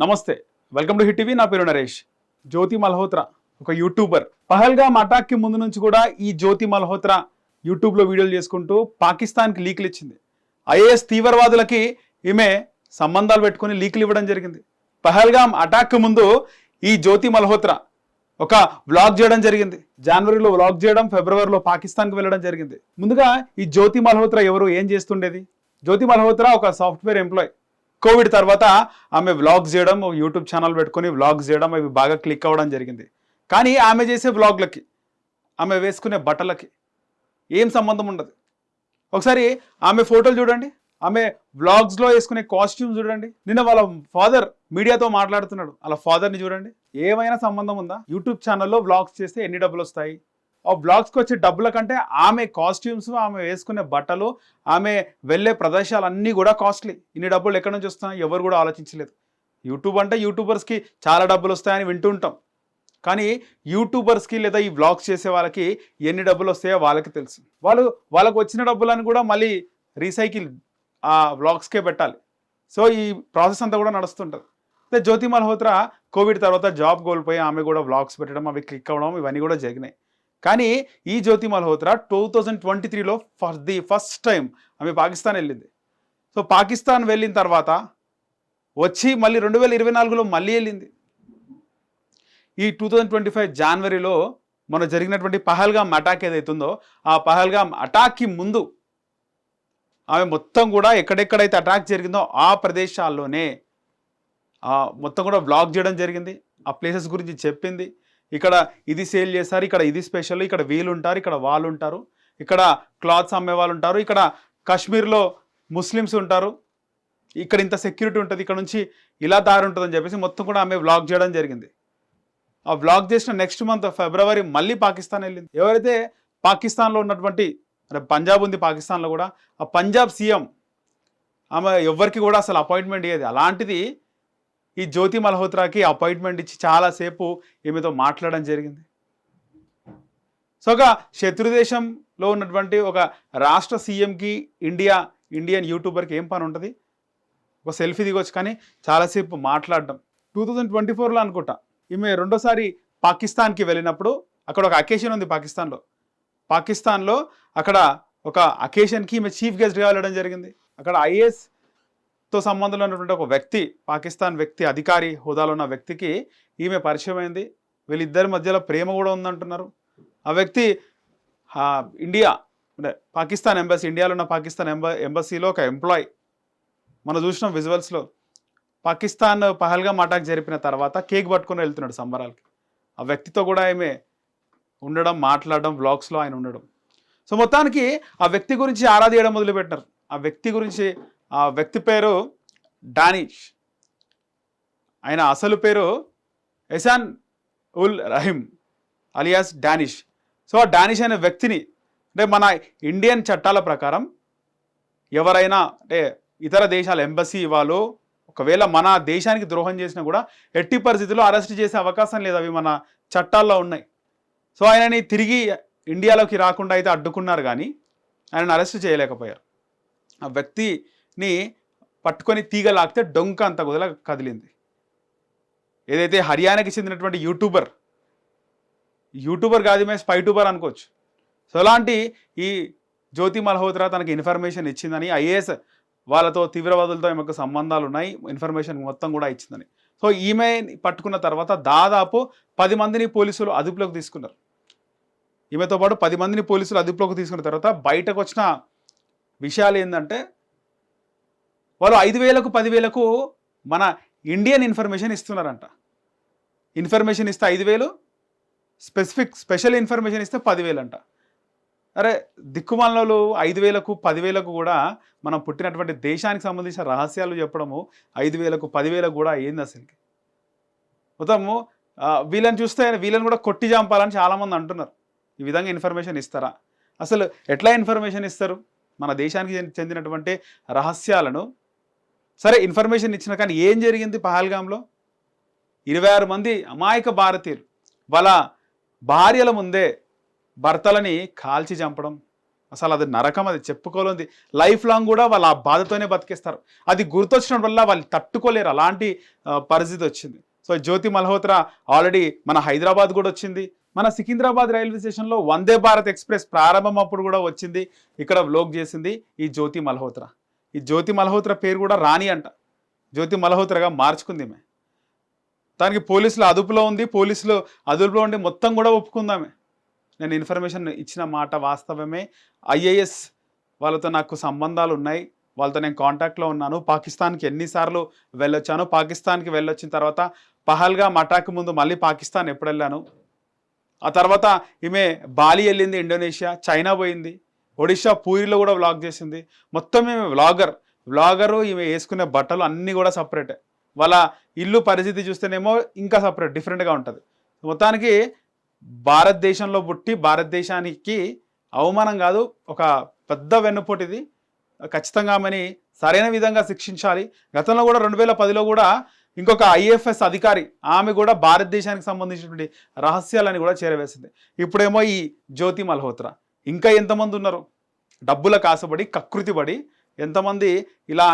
నమస్తే. Welcome to Hit TV. నా పేరు నరేష్. జ్యోతి మల్హోత్రా ఒక యూట్యూబర్. పహల్గామ్ అటాక్కి ముందు నుంచి కూడా ఈ జ్యోతి మల్హోత్రా యూట్యూబ్లో వీడియోలు చేసుకుంటూ పాకిస్తాన్కి లీకులు ఇచ్చింది. ఐఏఎస్ తీవ్రవాదులకి ఈమె సంబంధాలు పెట్టుకొని లీకులు ఇవ్వడం జరిగింది. పహల్గామ్ అటాక్ ముందు ఈ జ్యోతి మల్హోత్రా ఒక వ్లాగ్ చేయడం జరిగింది. జనవరిలో వ్లాగ్ చేయడం ఫిబ్రవరిలో పాకిస్తాన్కి వెళ్ళడం జరిగింది. ముందుగా ఈ జ్యోతి మల్హోత్రా ఎవరు ఏం చేస్తుండేది? జ్యోతి మల్హోత్రా ఒక సాఫ్ట్వేర్ ఎంప్లాయ్. కోవిడ్ తర్వాత ఆమె వ్లాగ్స్ చేయడం యూట్యూబ్ ఛానల్ పెట్టుకొని వ్లాగ్స్ చేయడం అవి బాగా క్లిక్ అవ్వడం జరిగింది. కానీ ఆమె చేసే వ్లాగ్లకి ఆమె వేసుకునే బట్టలకి ఏం సంబంధం ఉండదు. ఒకసారి ఆమె ఫోటోలు చూడండి. ఆమె వ్లాగ్స్లో వేసుకునే కాస్ట్యూమ్ చూడండి. నిన్న వాళ్ళ ఫాదర్ మీడియాతో మాట్లాడుతున్నాడు. వాళ్ళ ఫాదర్ని చూడండి. ఏమైనా సంబంధం ఉందా? యూట్యూబ్ ఛానల్లో వ్లాగ్స్ చేస్తే ఎన్ని డబ్బులు వస్తాయి? ఆ వ్లాగ్స్కి వచ్చే డబ్బుల కంటే ఆమె కాస్ట్యూమ్స్ ఆమె వేసుకునే బట్టలు ఆమె వెళ్ళే ప్రదేశాలు అన్నీ కూడా కాస్ట్లీ ఇన్ని డబ్బులు ఎక్కడి నుంచి వస్తున్నాయి? ఎవరు కూడా ఆలోచించలేదు. యూట్యూబ్ అంటే యూట్యూబర్స్కి చాలా డబ్బులు వస్తాయని వింటుంటాం కానీ యూట్యూబర్స్కి లేదా ఈ వ్లాగ్స్ చేసే వాళ్ళకి ఎన్ని డబ్బులు వస్తాయో వాళ్ళకి తెలుసు. వాళ్ళు వాళ్ళకు వచ్చిన డబ్బులను కూడా మళ్ళీ రీసైకిల్ ఆ వ్లాగ్స్కే పెట్టాలి. సో ఈ ప్రాసెస్ అంతా కూడా నడుస్తుంటుంది. అయితే జ్యోతి మల్హోత్రా కోవిడ్ తర్వాత జాబ్ కోల్పోయి ఆమె కూడా వ్లాగ్స్ పెట్టడం అవి క్లిక్ అవ్వడం ఇవన్నీ కూడా జరిగినాయి. కానీ ఈ Jyoti Malhotra two thousand twenty త్రీలో ఫర్ ది ఫస్ట్ టైం ఆమె పాకిస్తాన్ వెళ్ళింది. సో పాకిస్తాన్ వెళ్ళిన తర్వాత వచ్చి మళ్ళీ రెండు వేల ఇరవై నాలుగులో మళ్ళీ వెళ్ళింది. ఈ టూ థౌజండ్ ట్వంటీ ఫైవ్ జనవరిలో మన జరిగినటువంటి పహల్గామ్ అటాక్ ఏదైతుందో ఆ పహల్గామ్ అటాక్కి ముందు ఆమె మొత్తం కూడా ఎక్కడెక్కడైతే అటాక్ జరిగిందో ఆ ప్రదేశాల్లోనే మొత్తం కూడా బ్లాక్ చేయడం జరిగింది. ఆ ప్లేసెస్ గురించి చెప్పింది. ఇక్కడ ఇది సేల్ చేస్తారు ఇక్కడ ఇది స్పెషల్ ఇక్కడ వీళ్ళు ఉంటారు ఇక్కడ వాళ్ళు ఉంటారు ఇక్కడ క్లాత్స్ అమ్మే వాళ్ళు ఉంటారు ఇక్కడ కాశ్మీర్లో ముస్లిమ్స్ ఉంటారు. ఇక్కడ ఇంత సెక్యూరిటీ ఉంటుంది ఇక్కడ నుంచి ఇలా దారి ఉంటుందని చెప్పేసి మొత్తం కూడా ఆమె వ్లాగ్ చేయడం జరిగింది. ఆ వ్లాగ్ చేసిన నెక్స్ట్ మంత్ ఫిబ్రవరి మళ్ళీ పాకిస్తాన్ వెళ్ళింది. ఎవరైతే పాకిస్తాన్లో ఉన్నటువంటి అంటే పంజాబ్ ఉంది పాకిస్తాన్లో కూడా ఆ పంజాబ్ సీఎం ఆమె ఎవరికి కూడా అసలు అపాయింట్మెంట్ ఇయ్యేది. అలాంటిది ఈ జ్యోతి మల్హోత్రాకి అపాయింట్మెంట్ ఇచ్చి చాలాసేపు ఈమెతో మాట్లాడడం జరిగింది. సో ఒక శత్రు దేశంలో ఉన్నటువంటి ఒక రాష్ట్ర సీఎంకి ఇండియా ఇండియన్ యూట్యూబర్కి ఏం పని ఉంటుంది? ఒక సెల్ఫీ దిగొచ్చు కానీ చాలాసేపు మాట్లాడడం. టూ థౌజండ్ ట్వంటీ ఫోర్లో అనుకుంటా ఈమె రెండోసారి పాకిస్తాన్కి వెళ్ళినప్పుడు అక్కడ ఒక అకేషన్ ఉంది పాకిస్తాన్లో. పాకిస్తాన్లో అక్కడ ఒక అకేషన్కి ఈమె చీఫ్ గెస్ట్గా వెళ్ళడం జరిగింది. అక్కడ ఐఏఎస్ తో సంబంధంలో ఉన్నటువంటి ఒక వ్యక్తి పాకిస్తాన్ వ్యక్తి అధికారి హోదాలో ఉన్న వ్యక్తికి ఈమె పరిచయం అయింది. వీళ్ళిద్దరి మధ్యలో ప్రేమ కూడా ఉందంటున్నారు. ఆ వ్యక్తి ఇండియా అంటే పాకిస్తాన్ ఎంబసీ ఇండియాలో ఉన్న పాకిస్తాన్ ఎంబ ఎంబసీలో ఒక ఎంప్లాయ్. మనం చూసినాం విజువల్స్లో. పాకిస్తాన్ పహల్గా అటాక్ జరిపిన తర్వాత కేక్ పట్టుకుని వెళ్తున్నాడు సంబరాలకి. ఆ వ్యక్తితో కూడా ఆమె ఉండడం మాట్లాడడం వ్లాగ్స్లో ఆయన ఉండడం. సో మొత్తానికి ఆ వ్యక్తి గురించి ఆరాధీయడం మొదలుపెట్టినారు. ఆ వ్యక్తి గురించి ఆ వ్యక్తి పేరు డానిష్. ఆయన అసలు పేరు ఎసాన్ ఉల్ రహీమ్ అలియాస్ డానిష్. సో ఆ డానిష్ అనే వ్యక్తిని అంటే మన ఇండియన్ చట్టాల ప్రకారం ఎవరైనా అంటే ఇతర దేశాల ఎంబసీ వాళ్ళు ఒకవేళ మన దేశానికి ద్రోహం చేసినా కూడా ఎట్టి పరిస్థితుల్లో అరెస్ట్ చేసే అవకాశం లేదు అవి మన చట్టాల్లో ఉన్నాయి. సో ఆయనని తిరిగి ఇండియాలోకి రాకుండా అయితే అడ్డుకున్నారు కానీ ఆయనను అరెస్ట్ చేయలేకపోయారు. ఆ వ్యక్తి ని పట్టుకొని తీగ లాగితే డొంక అంత కుదల కదిలింది. ఏదైతే హర్యానాకి చెందినటువంటి యూట్యూబర్ యూట్యూబర్ కాదు మేము స్పై ట్యూబర్ అనుకోవచ్చు. సో అలాంటి ఈ జ్యోతి మల్హోత్రా తనకి ఇన్ఫర్మేషన్ ఇచ్చిందని ఐఏఎస్ వాళ్ళతో తీవ్రవాదులతో ఈమెకు సంబంధాలు ఉన్నాయి ఇన్ఫర్మేషన్ మొత్తం కూడా ఇచ్చిందని. సో ఈమె పట్టుకున్న తర్వాత దాదాపు పది మందిని పోలీసులు అదుపులోకి తీసుకున్నారు. ఈమెతో పాటు పది మందిని పోలీసులు అదుపులోకి తీసుకున్న తర్వాత బయటకు వచ్చిన విషయాలు ఏంటంటే వాళ్ళు ఐదు వేలకు పదివేలకు మన ఇండియన్ ఇన్ఫర్మేషన్ ఇస్తున్నారంట. ఇన్ఫర్మేషన్ ఇస్తే ఐదు వేలు స్పెసిఫిక్ స్పెషల్ ఇన్ఫర్మేషన్ ఇస్తే పదివేలు అంట అరే దిక్కుమాలలో ఐదు వేలకు పదివేలకు కూడా మనం పుట్టినటువంటి దేశానికి సంబంధించిన రహస్యాలు చెప్పడము ఐదు వేలకు పదివేలకు కూడా ఏంది అసలుకి. మొత్తము వీళ్ళని చూస్తే వీళ్ళని కూడా కొట్టి చంపాలని చాలామంది అంటున్నారు. ఈ విధంగా ఇన్ఫర్మేషన్ ఇస్తారా? అసలు ఎట్లా ఇన్ఫర్మేషన్ ఇస్తారు? మన దేశానికి చెంది- చెందినటువంటి రహస్యాలను సరే ఇన్ఫర్మేషన్ ఇచ్చిన కానీ ఏం జరిగింది పహల్గాంలో ఇరవై ఆరు మంది అమాయక భారతీయులు వాళ్ళ భార్యల ముందే భర్తలని కాల్చి చంపడం. అసలు అది నరకం అది చెప్పుకోలేంది లైఫ్ లాంగ్ కూడా వాళ్ళు ఆ బాధతోనే బతికేస్తారు. అది గుర్తొచ్చడం వల్ల వాళ్ళు తట్టుకోలేరు. అలాంటి పరిస్థితి వచ్చింది. సో జ్యోతి మల్హోత్రా ఆల్రెడీ మన హైదరాబాద్ కూడా వచ్చింది. మన సికింద్రాబాద్ రైల్వే స్టేషన్లో వందే భారత్ ఎక్స్ప్రెస్ ప్రారంభం అప్పుడు కూడా వచ్చింది. ఇక్కడ వ్లోగ్ చేసింది ఈ జ్యోతి మల్హోత్రా. ఈ జ్యోతి మల్హోత్రా పేరు కూడా రాణి అంట. జ్యోతి మల్హోత్రగా మార్చుకుంది ఈమె దానికి పోలీసులు అదుపులో ఉంది పోలీసులు అదుపులో ఉండి మొత్తం కూడా ఒప్పుకుందామే. నేను ఇన్ఫర్మేషన్ ఇచ్చిన మాట వాస్తవమే. ఐఏఎస్ వాళ్ళతో నాకు సంబంధాలు ఉన్నాయి. వాళ్ళతో నేను కాంటాక్ట్లో ఉన్నాను. పాకిస్తాన్కి ఎన్నిసార్లు వెళ్ళొచ్చాను. పాకిస్తాన్కి వెళ్ళొచ్చిన తర్వాత పహల్గా మటాక్ ముందు మళ్ళీ పాకిస్తాన్ ఎప్పుడు వెళ్ళాను. ఆ తర్వాత ఈమె బాలి వెళ్ళింది ఇండోనేషియా చైనా పోయింది. ఒడిషా పూరిలో కూడా వ్లాగ్ చేసింది. మొత్తం ఈమె వ్లాగర్ వ్లాగరు ఈమె వేసుకునే బట్టలు అన్నీ కూడా సపరేటే వాళ్ళ ఇల్లు పరిస్థితి చూస్తేనేమో ఇంకా సపరేట్ డిఫరెంట్గా ఉంటుంది. మొత్తానికి భారతదేశంలో పుట్టి భారతదేశానికి అవమానం కాదు ఒక పెద్ద వెన్నుపోటిది ఖచ్చితంగా ఆమెని సరైన విధంగా శిక్షించాలి. గతంలో కూడా రెండు వేల పదిలో కూడా ఇంకొక ఐఎఫ్ఎస్ అధికారి ఆమె కూడా భారతదేశానికి సంబంధించినటువంటి రహస్యాలని కూడా చేరవేసింది. ఇప్పుడేమో ఈ జ్యోతి మల్హోత్రా. ఇంకా ఎంతమంది ఉన్నారు డబ్బుల కాసపడి కకృతి పడి ఎంతమంది ఇలా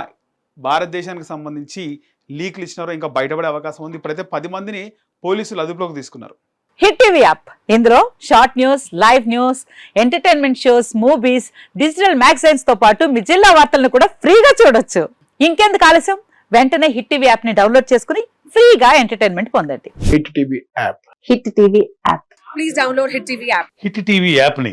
భారతదేశానికి సంబంధించి లీక్లు ఇచ్చినారో ఇంకా బయటపడే అవకాశం ఉంది. ఇప్పుడైతే పది మందిని పోలీసులు అదుపులోకి తీసుకున్నారు. Hit TV app. ఇందులో short news live news entertainment shows movies digital మ్యాగజైన్స్తో పాటు మీ జిల్లా వార్తలను కూడా ఫ్రీగా చూడొచ్చు. ఇంకెందుకు ఆలస్యం? వెంటనే హిట్ టీవీ యాప్ని డౌన్లోడ్ చేసుకుని ఫ్రీగా ఎంటర్టైన్మెంట్ పొందండి. Hit TV app. Hit TV app. Please download Hit TV app. Hit TV యాప్ని